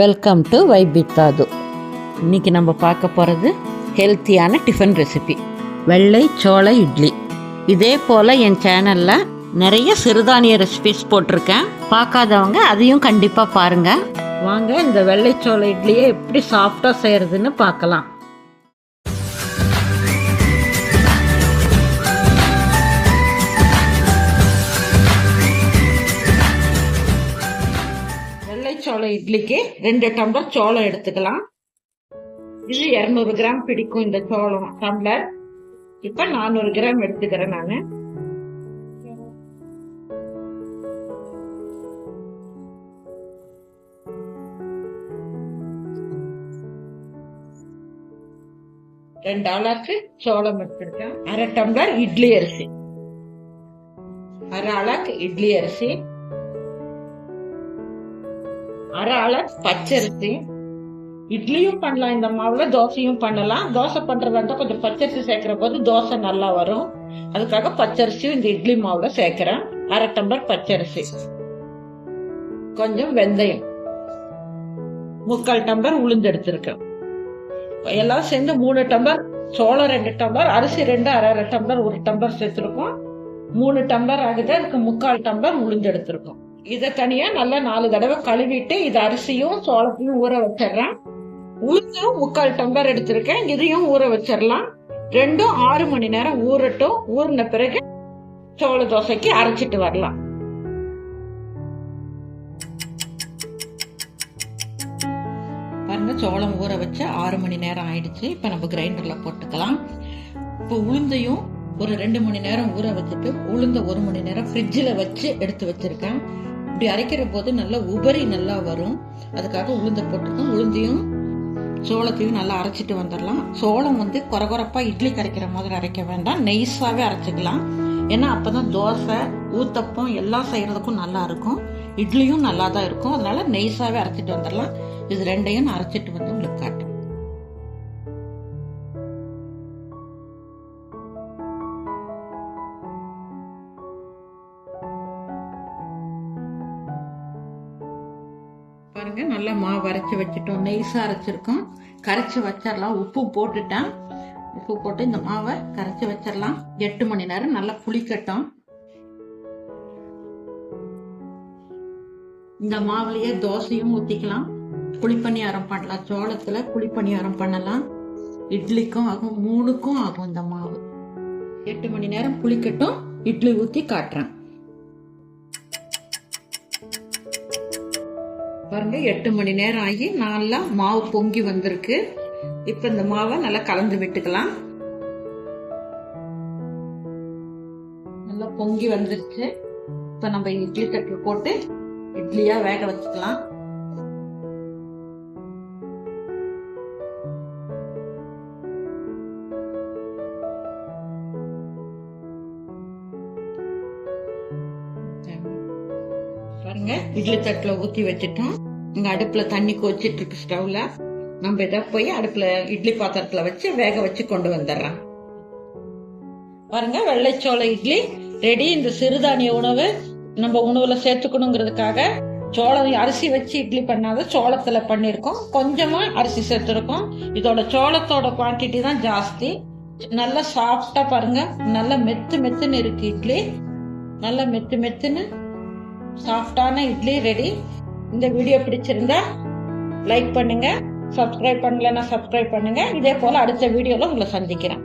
Welcome to வைபித்தாது இன்னைக்கு நம்ம பார்க்க போகிறது ஹெல்த்தியான டிஃபன் ரெசிபி வெள்ளை சோள இட்லி. இதே போல் என் சேனலில் நிறைய சிறுதானிய ரெசிபிஸ் போட்டிருக்கேன். பார்க்காதவங்க அதையும் கண்டிப்பாக பாருங்கள் வாங்க இந்த வெள்ளை சோள இட்லியை எப்படி சாஃப்டாக செய்கிறதுன்னு பார்க்கலாம். இட்லிக்கு ரெண்டு டம்ளர் சோளம் எடுத்துக்கலாம். இது இரநூறு கிராம் பிடிக்கும் இந்த சோளம் டம்ளர். இப்ப நானூறு கிராம் எடுத்துக்கிறேன் நான். ரெண்டு ஆளாக்கு சோளம் எடுத்திருக்கேன். அரை டம்ளர் இட்லி அரிசி. அரை ஆளாக்கு இட்லி அரிசி. அரை அளவு பச்சரிசி. இட்லியும் பண்ணலாம் இந்த மாவுல தோசையும் பண்ணலாம். தோசை பண்றதா இருந்தால் கொஞ்சம் பச்சரிசி சேர்க்கிற போது தோசை நல்லா வரும். அதுக்காக பச்சரிசியும் இந்த இட்லி மாவுல சேர்க்கிறேன். அரை டம்ளர் பச்சரிசி. கொஞ்சம் வெந்தயம். முக்கால் டம்ளர் உளுந்து எடுத்திருக்கேன். எல்லாம் சேர்ந்து மூணு டம்ளர் சோளம் ரெண்டு டம்ளர் அரிசி ரெண்டு அரை அரை டம்ளர் ஒரு டம்ளர் சேர்த்துருக்கோம். மூணு டம்ளர் ஆகுது அதுக்கு முக்கால் டம்ளர் உளுந்து எடுத்திருக்கோம். இதை தனியா நல்லா நாலு தடவை கழுவிட்டு இது அரிசியும் சோளத்தையும் ஊற வச்சிடுறேன். உளுந்தும் முக்கால் டம்ளர் எடுத்திருக்கேன். இதையும் ஊற வச்சிடலாம். ரெண்டும் ஆறு மணி நேரம் ஊறட்டும். ஊறின பிறகு சோள தோசைக்கு அரைச்சிட்டு வரலாம். பாருங்க சோளம் ஊற வச்சு ஆறு மணி நேரம் ஆயிடுச்சு. இப்ப நம்ம கிரைண்டர்ல போட்டுக்கலாம். இப்போ உளுந்தையும் ஒரு ரெண்டு மணி நேரம் ஊற வச்சுட்டு உளுந்த ஒரு மணி நேரம் ஃப்ரிட்ஜில் வச்சு எடுத்து வச்சிருக்கேன். இப்படி அரைக்கிற போது நல்லா உபரி நல்லா வரும். அதுக்காக உளுந்த போட்டுக்கும் உளுந்தையும் சோளத்தையும் நல்லா அரைச்சிட்டு வந்துடலாம். சோளம் வந்து குறகுறப்பாக இட்லி கரைக்கிற மாதிரி அரைக்க வேண்டாம். நெய்ஸாகவே அரைச்சிக்கலாம். ஏன்னா அப்பதான் தோசை ஊத்தப்பம் எல்லாம் செய்கிறதுக்கும் நல்லா இருக்கும். இட்லியும் நல்லா தான் இருக்கும். அதனால நெய்ஸாகவே அரைச்சிட்டு வந்துடலாம். இது ரெண்டையும் நான் அரைச்சிட்டு வந்து பாருங்க நல்லா மாவு அரைச்சி வச்சுட்டோம். நெய்ஸாக அரைச்சிருக்கோம். கரைச்சி வச்சிடலாம் உப்பு போட்டுட்டேன். உப்பு போட்டு இந்த மாவை கரைச்சி வச்சிடலாம் எட்டு மணி நேரம் நல்லா புளிக்கட்டும். இந்த மாவுலயே தோசையும் ஊற்றிக்கலாம் குழிப்பணியாரம் பண்ணலாம். சோளத்தில் குழிப்பணியாரம் பண்ணலாம். இட்லிக்கும் ஆகும் மூணுக்கும் ஆகும் இந்த மாவு. எட்டு மணி நேரம் புளிக்கட்டும். இட்லி ஊற்றி காட்டுறேன். பாருங்க எட்டு மணி நேரம் ஆகி நல்லா மாவு பொங்கி வந்திருக்கு. இப்ப இந்த மாவை நல்லா கலந்து விட்டுக்கலாம். நல்லா பொங்கி வந்துருச்சு. இப்ப நம்ம இட்லி தட்டு போட்டு இட்லியா வேக வச்சுக்கலாம். பாருங்க. இட்லி தட்டுல ஊத்தி வச்சுட்டோம். இங்க அடுப்புல தண்ணி கொச்சிட்டு இருக்கு ஸ்டவ்ல. நம்ம இதை போய் அடுப்புல இட்லி பாத்திரத்துல வச்சு வேக வச்சு கொண்டு வந்துடுறோம். பாருங்க வெள்ளைச்சோள இட்லி ரெடி. இந்த சிறுதானிய உணவு நம்ம உணவுல சேர்த்துக்கணுங்கிறதுக்காக சோளம் அரிசி வச்சு இட்லி பண்ணாத சோளத்துல பண்ணிருக்கோம் கொஞ்சமா அரிசி சேர்த்துருக்கோம். இதோட சோளத்தோட குவான்டிட்டி தான் ஜாஸ்தி. நல்லா சாஃப்டா பாருங்க. நல்லா மெத்து மெத்துன்னு இருக்கு இட்லி. நல்லா மெத்து மெத்துன்னு சாஃப்டான இட்லி ரெடி இந்த வீடியோ பிடிச்சிருந்தா லைக் பண்ணுங்க சப்ஸ்கிரைப் பண்ணலன்னா சப்ஸ்கிரைப் பண்ணுங்க. இதே போல அடுத்த வீடியோல உங்களை சந்திக்கிறேன்.